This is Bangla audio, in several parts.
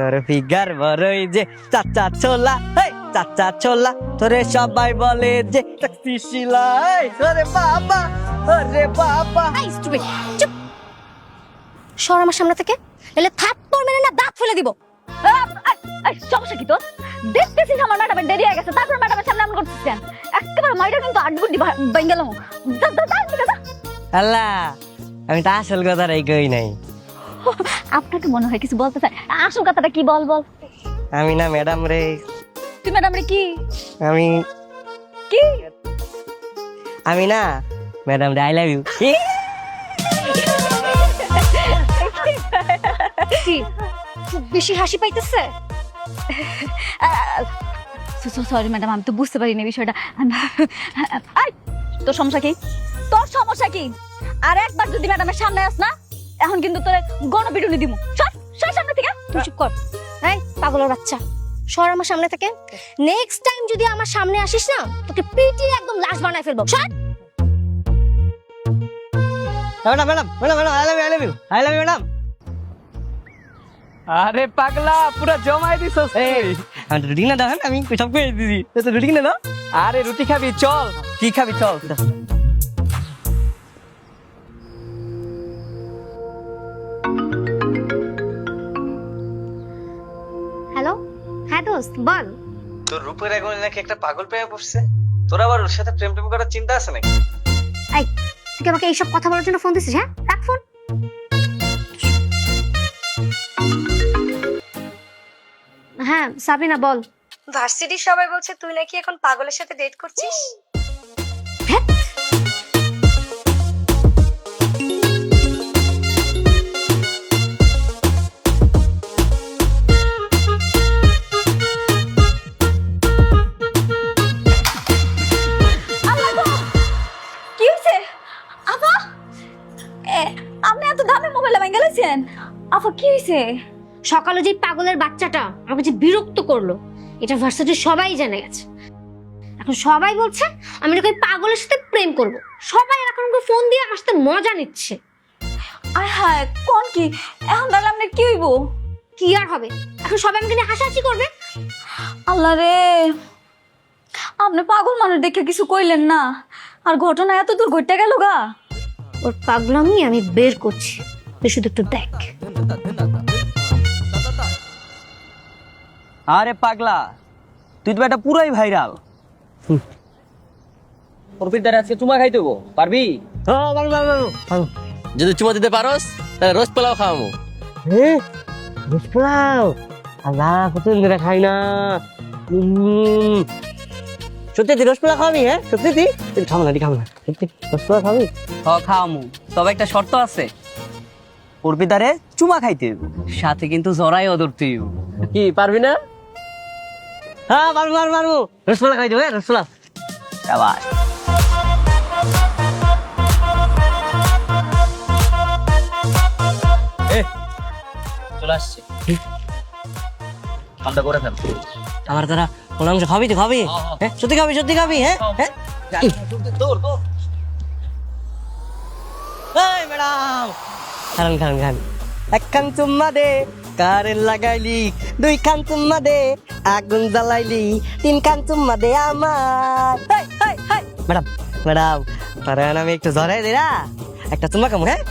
তোর ফিগার বড়ই যে চাচা ছোলা হেই চাচা ছোলা তোরে সবাই বলে যে ট্যাক্সি শিলা ওরে বাবা ওরে বাবা। এই স্টুপিড চুপ। সর আমার সামনে থেকে এলে থাপ্পড় মেরে না দাঁত ফেলে দিব। সমস্যা কি তোর? দেখতেছিস আমার ম্যাডামের দেরি হয়ে গেছে তারপর ম্যাডামের সামনে আমি করতেছি কেন? একেবারে মাইটা কিন্তু আড্ডুড্ডি বেঙ্গেলাম আল্লাহ আমি তো আসল কথা কই নাই। আপনাকে মনে হয় কিছু বলতে চাই আসল কথাটা কি বল বল। আমি না ম্যাডাম রে। তুই ম্যাডাম রে কি? আমি কি? আমি না ম্যাডাম রে আই লাভ ইউ কি? খুব বেশি হাসি পাইতেছে? সরি ম্যাডাম আমি তো বুঝতে পারিনি বিষয়টা। তোর সমস্যা কি? তোর সমস্যা কি? আর একবার যদি ম্যাডামের সামনে আস না এখন কিন্তু তোর গণপিটুনি দিমু। সর সর সামনে থেকে। তুই চুপ কর। এই পাগলের বাচ্চা। সর আমার সামনে থেকে। নেক্সট টাইম যদি আমার সামনে আসিস না তোকে পিটিয়ে একদম লাশ বানায় ফেলব। সর madam madam madam madam I love you I love you I love you madam. আরে পাগলা পুরো জমাই দিছস এই আমি রুটি না দাও? আমি সব করে দিদি তো রুটি কিনে দাও আরে রুটি খাবি চল। কি খাবি চল হ্যাঁ দোস্ত বল। তোর রূপের আগুনে নাকি একটা পাগল পেয়ে বসছে তোর আবার ওর সাথে প্রেম টেম করার চিন্তা আছে নাকি? এই তুই কি আমাকে এইসব কথা বলার জন্য ফোন দিছিস হ্যাঁ? রাখ ফোন হ্যাঁ সাবিনা বল। ভার্সিটির সবাই বলছে তুই নাকি এখন পাগলের সাথে ডেট করছিস? কি হয়েছে সকালে যে পাগলের বাচ্চাটা আমাকে যে বিরক্ত করল এটা ভার্সিটির সবাই জেনে গেছে। এখন সবাই বলছে আমি নাকি ওই পাগলের সাথে প্রেম করব। সবাই এখন আমাকে ফোন দিয়ে আমার সাথে মজা নিচ্ছে। আয় হায় কোন কি? এখন তাহলে আপনার কি হইব? কি আর হবে? এখন সবাই আমাকে নিয়ে হাসাহাসি করবে? আল্লাহ রে! আপনি পাগল মানুষ দেখে কিছু কইলেন না। আর ঘটনা এত দূর ঘটতে গেল গা। ওর পাগলামি আমি বের করছি। তুই শুধু একটু দেখ। আরে পাগলা তুই তো একটা পুরাই ভাইরাল। অর্পিত দ্বারা আজকে চুমা খাইতে হব পারবি? যদি চুমা দিতে পারোস তাহলে রোজ পোলাও খাওয়াবো হ্যাঁ বুঝলাম আল্লাহ কতদিন ধরে খাই না। সত্যি তুই রসগোল্লা খাবি হ্যাঁ? সত্যি তুই? খাব না খাব না। সত্যি রসগোল্লা খাবি? খাওয়ামু। তবে একটা শর্ত আছে। অর্পিতারে চুমা খাইতে সাথে কিন্তু জরাই অদর তুই। কি পারবি না? হ্যাঁ পারব পারব পারব। রসগোল্লা খাই দেবো হ্যাঁ রসগোল্লা আবার চলে আসছে। ঠান্ডা করে ফেল। আমার তারা কোন অংশ খাবি তো খাবি? হ্যাঁ, হ্যাঁ। হ্যাঁ সত্যি খাবি সত্যি খাবি হ্যাঁ হ্যাঁ। তোর তোর এই ম্যাডাম। খান খান খান। এক খান চুম্মা দে, কারে লাগাইলি? দুই খান চুম্মা দে, আগুন জ্বালাইলি। তিন খান চুম্মা দে আমার। ম্যাডাম ম্যাডাম তারে আমি একটু জড়াই দিই না? একটা চুম্মা কামু হ্যাঁ?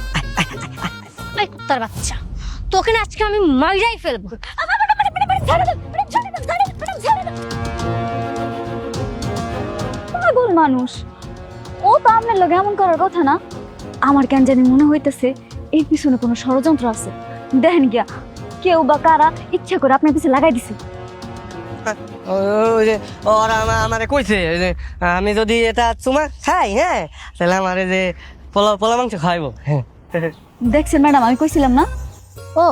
কুত্তার বাচ্চা, তোকে না আজকে আমি মাইরাই ফেলব। মানুষ। ও তো আপনার লোক এমন করার কথা না। আমার কেন জানি মনে হইতেছে এর পিছনে কোনো ষড়যন্ত্র আছে? দেখেন গিয়া কেউ বা কারা ইচ্ছা করে আপনার পিছনে লাগাই দিছে। ওই যে ওরা আমা- আমারে কইছে যে আমি যদি এটা চুমা খাই হ্যাঁ তাহলে আমারে যে পোলা পোলা মাংস খাইবো হ্যাঁ। দেখছেন ম্যাডাম আমি কইছিলাম না? ও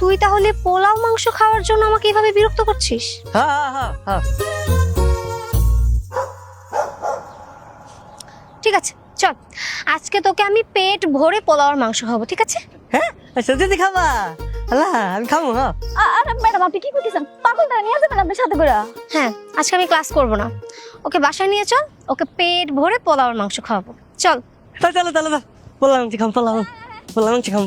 তুই তাহলে পোলাও মাংস খাওয়ার জন্য আমাকে এভাবে বিরক্ত করছিস? ঠিক আছে চল আজকে তোকে আমি পেট ভরে পোলাওর মাংস খাব ঠিক আছে? হ্যাঁ? সত্যি খাবা। আল্লাহ আমি খাব হ্যাঁ আরে ম্যাডাম আপনি কি করতেছেন? পাগল তারা নিয়ে যাবেন আপনার সাথে করে। হ্যাঁ আজকে আমি ক্লাস করব না। ওকে বাসায় নিয়ে চল ওকে পেট ভরে পোলাওর মাংস খাওয়াবো। চল। চলো চলো চলো পোলা মাংস খাম পোলাও পোলা মাংস খাম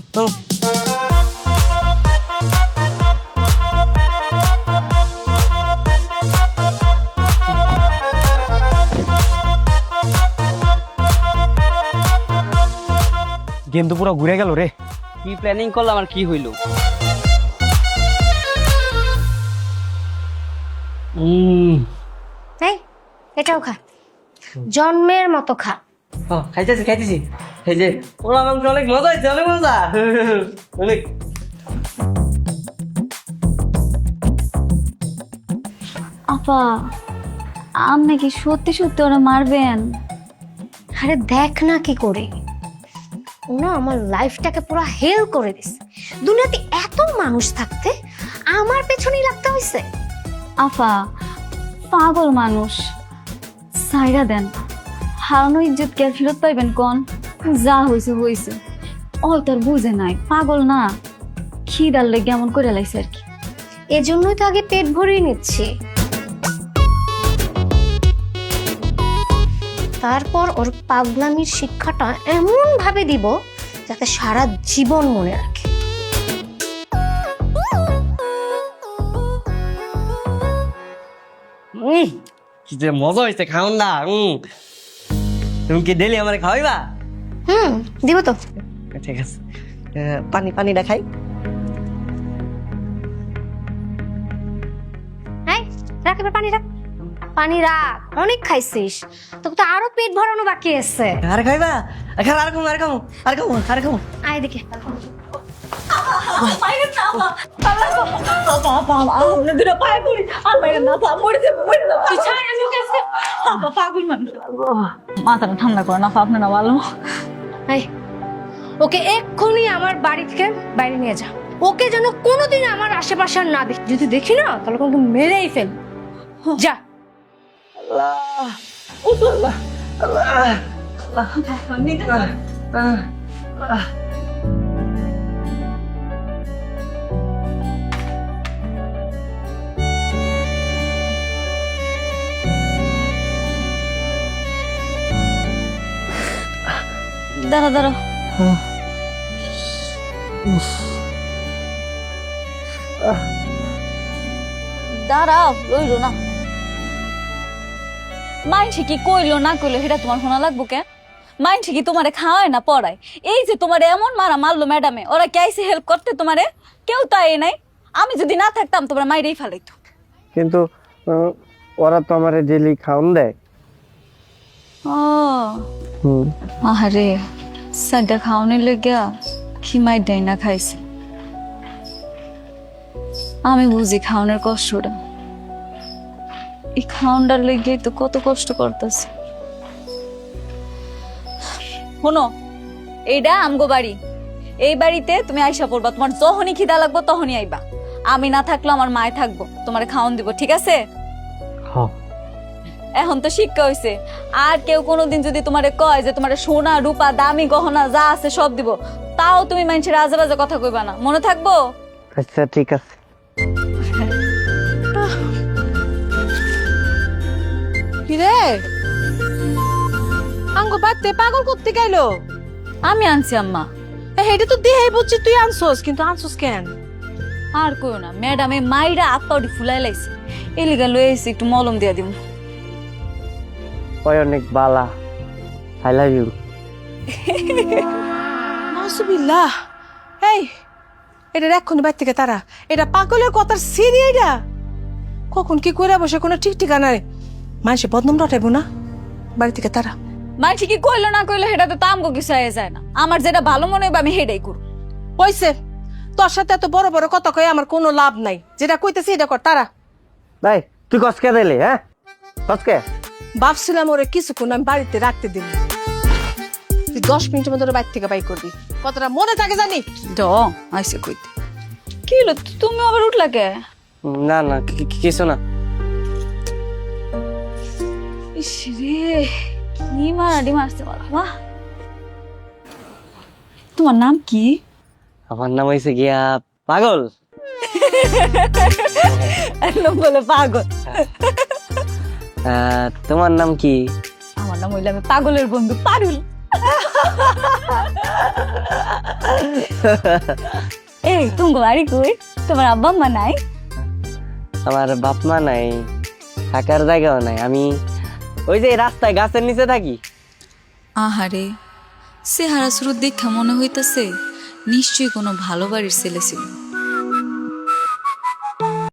গেম তো পুরো ঘুরে গেল রে। কি প্ল্যানিং করলাম আর কি হইল? এই এটাও খা। জন্মের মতো খা। ও খাইতেছি খাইতেছি। এই যে পোলা মাংস অনেক মজা হয়েছে অনেক মজা। অনেক। আপা আপনি কি সত্যি সত্যি ওরা মারবেন? আরে দেখ না কি করে। ও না আমার লাইফটাকে পুরো হেল করে দিছে। দুনিয়াতে এত মানুষ থাকতে আমার পেছনেই লাগতে হয়েছে আফা পাগল মানুষ। সাইরা দেন। হারানো ইজ্জত কে ফেরত পাইবেন কন? যা হয়েছে হয়েছে অল তার বুঝে নাই পাগল না। খিদার লেগে এমন করে লাইছে আর কি। এজন্যই তো আগে পেট ভরিয়ে নিচ্ছি। তারপর ওর পাগলামির শিক্ষাটা এমন ভাবে দিব যাতে সারা জীবন মনে রাখে। কি যে মজা হয়েছে খাওন না উম। তুমি কি ডেলি আমার খাওয়াইবা? হুম দিব তো। ঠিক আছে। পানি পানিটা খাই রাখ এবার পানি রাখ। পানি রাখ। অনেক খাইছিস। তোকে তো আরও পেট ভরানো বাকি আছে। আর খাইবা? আর খাও আর খাও আর খাও আর খাও আর খাও আয় দেখে মাথাটা ঠান্ডা করে না আপনারা ভালো ওকে এক্ষুনি আমার বাড়ি থেকে বাইরে নিয়ে যা। ওকে যেন কোনোদিন আমার আশেপাশে আর না দেখি। যদি দেখি না তাহলে কিন্তু মেরেই ফেল যা। দাঁড়া দাঁড়া। দাঁড়াও রইল না। মাইনছে কি কইলো না কইলো সেটা তোমার শোনা লাগবো কে মাইনছে কি তোমারে খাওয়ায় না পড়ায়? এই যে তোমারে এমন মারা মারলো ম্যাডামে ওরা কে আইসে হেল্প করতে তোমারে? কেউ তো আয় নাই। আমি যদি না থাকতাম তোমার মাইরেই ফেলাইতো। কিন্তু আহ, ওরা তো আমার ডেলি খাওন দেয়। ও। হুম। আহারে সাইডটা খাওয়ানোর লেগিয়া কি মাই দেয় না খাইছে? আমি বুঝি খাওয়ানোর কষ্টটা। এই খাওয়ানটার লেগে তো কত কষ্ট করতেছে। শোনো এইটা আমগো বাড়ি। এই বাড়িতে তুমি আইসা পড়বা তোমার যখনই খিদা লাগবো তখনই আইবা। আমি না থাকলে আমার মায় থাকব তোমার খাওয়ান দিব ঠিক আছে? হ্যাঁ। এখন তো শিক্ষা হইছে। আর কেউ কোনোদিন যদি তোমারে কয় যে তোমার সোনা রূপা দামি গহনা যা আছে সব দিব তাও তুমি মানুষের আজে বাজে কথা কইবা না। মনে থাকব? আচ্ছা ঠিক আছে। কিরে আঙ্গ বাড়তে পাগল করতে গেল। আমি আনছি আম্মা। হেডে তো দেহাই বুঝছি তুই আনছোস কিন্তু আনছোস কেন? আর কইও না ম্যাডামে মাইরা আপাউডি ফুলাই লাইছে। এলিগা লয়ে এসে একটু মলম দিয়া দিম। ওই অনেক বালা। আই লাভ ইউ নাসুবিল্লাহ। এই এটা এক্ষুনি বাইর থেকে তারা। এটা পাগলের কথার সিরি এটা কখন কি করে বসে কোনো ঠিক ঠিকানা রে মানুষে বদনাম রটাইবো না? বাড়ি থেকে তারা মাইছি কি কইলো না কইলো সেটা তো তামগো কিছু হয়ে যায় না। আমার যেটা ভালো মনে হবে আমি হেডাই করব হইছে তোর সাথে এত বড় বড় কথা কয়ে আমার কোনো লাভ নাই। যেটা কইতেছি এটা কর তারা ভাই তুই কসকে দিলি হ্যাঁ? কসকে ভাবছিলাম ওরে কিছুক্ষণ আমি বাড়িতে রাখতে দিন তুই দশ মিনিটের মধ্যে ওরে বাড়ি থেকে বাই করবি। কতটা মনে থাকে জানি? ড আইসে কইতে। কি হলো? তুমি আবার উঠলা কে? না না কি- কি- কিছু না। ইস রে কি মারাডি মারছে বলা বাহ। তোমার নাম কি? আমার নাম হয়েছে গিয়া পাগল। একদম বলে পাগল। তোমার নাম কি? আমার নাম হইলে আমি পাগলের বন্ধু পারুল। এই তুমি বাড়ি কই? তোমার আব্বা মা নাই? আমার বাপ মা নাই থাকার জায়গাও নাই আমি ওই যে রাস্তায় গাছের নিচে থাকি। আহারে সে হারাসুরুর দেখা মনে হইতাছে নিশ্চয়ই কোনো ভালো বাড়ির ছেলে ছিল।